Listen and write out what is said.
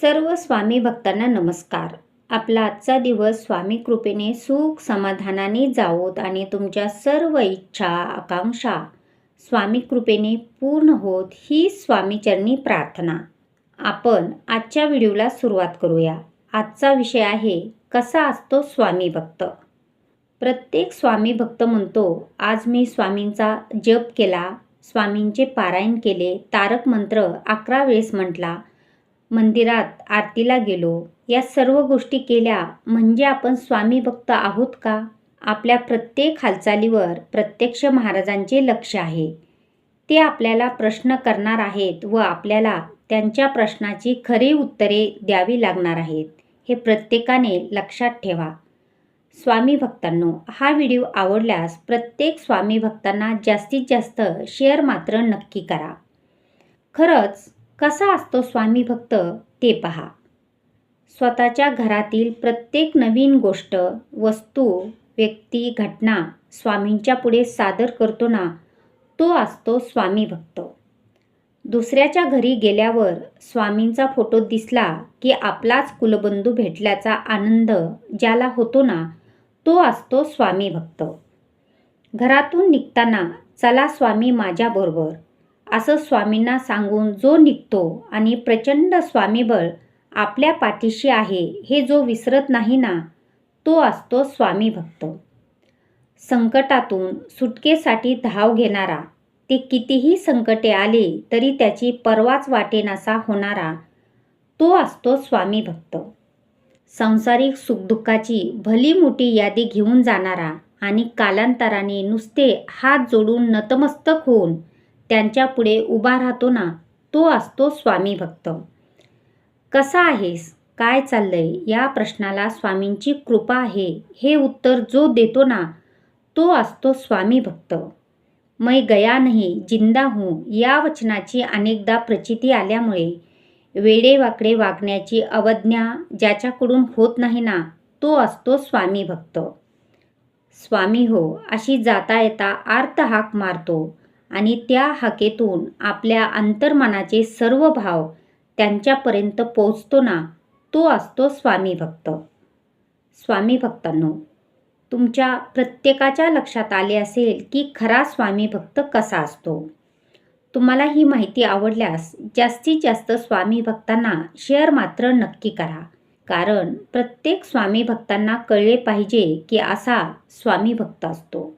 सर्व स्वामी भक्तांना नमस्कार. आपला आजचा दिवस स्वामी कृपेने सुख समाधानाने जावोत आणि तुमच्या सर्व इच्छा आकांक्षा स्वामी कृपेने पूर्ण होत ही स्वामीचरणी प्रार्थना. आपण आजच्या व्हिडिओला सुरुवात करूया. आजचा विषय आहे कसा असतो स्वामी भक्त? प्रत्येक स्वामी भक्त म्हणतो आज मी स्वामींचा जप केला स्वामींचे पारायण केले तारक मंत्र अकरा वेळेस म्हटला मंदिरात आरतीला गेलो. या सर्व गोष्टी केल्या म्हणजे आपण स्वामी भक्त आहोत का? आपल्या प्रत्येक हालचालीवर प्रत्यक्ष महाराजांचे लक्ष आहे. ते आपल्याला प्रश्न करणार आहेत व आपल्याला त्यांच्या प्रश्नाची खरी उत्तरे द्यावी लागणार आहेत. हे प्रत्येकाने लक्षात ठेवा. स्वामी भक्तांनो हा व्हिडिओ आवडल्यास प्रत्येक स्वामी भक्तांना जास्तीत जास्त शेअर मात्र नक्की करा. खरंच कसा असतो स्वामी भक्त ते पहा. स्वतःच्या घरातील प्रत्येक नवीन गोष्ट वस्तू व्यक्ती घटना स्वामींच्या पुढे सादर करतो ना तो असतो स्वामी भक्त. दुसऱ्याच्या घरी गेल्यावर स्वामींचा फोटो दिसला की आपलाच कुलबंधू भेटल्याचा आनंद ज्याला होतो ना तो असतो स्वामी भक्त. घरातून निघताना चला स्वामी माझ्याबरोबर. असं स्वामींना सांगून जो निघतो आणि प्रचंड स्वामीबळ आपल्या पाठीशी आहे हे जो विसरत नाही ना तो असतो स्वामी भक्त. संकटातून सुटकेसाठी धाव घेणारा ते कितीही संकटे आले तरी त्याची पर्वाच वाटेनासा होणारा तो असतो स्वामी भक्त. सांसारिक सुखदुःखाची भली मोठी यादी घेऊन जाणारा आणि कालांतराने नुसते हात जोडून नतमस्तक होऊन त्यांच्या पुढे उभा राहतो ना तो असतो स्वामी भक्त. कसा आहेस? काय चाललंय? या प्रश्नाला स्वामींची कृपा आहे. हे उत्तर जो देतो ना तो असतो स्वामी भक्त. मै गया नाही जिंदा हूँ. या वचनाची अनेकदा प्रचिती आल्यामुळे वेडेवाकडे वागण्याची अवज्ञा ज्याच्याकडून होत नाही ना तो असतो स्वामी भक्त. स्वामी हो अशी जाता येता आर्त हाक मारतो. आणि त्या हाकेतून आपल्या अंतर्मनाचे सर्व भाव त्यांच्यापर्यंत पोचतो ना तो असतो स्वामी भक्त. स्वामी भक्तांनो तुमच्या प्रत्येकाच्या लक्षात आले असेल की खरा स्वामी भक्त कसा असतो? तुम्हाला ही माहिती आवडल्यास जास्तीत जास्त स्वामी भक्तांना शेअर मात्र नक्की करा. कारण प्रत्येक स्वामी भक्तांना कळले पाहिजे की असा स्वामी भक्त असतो.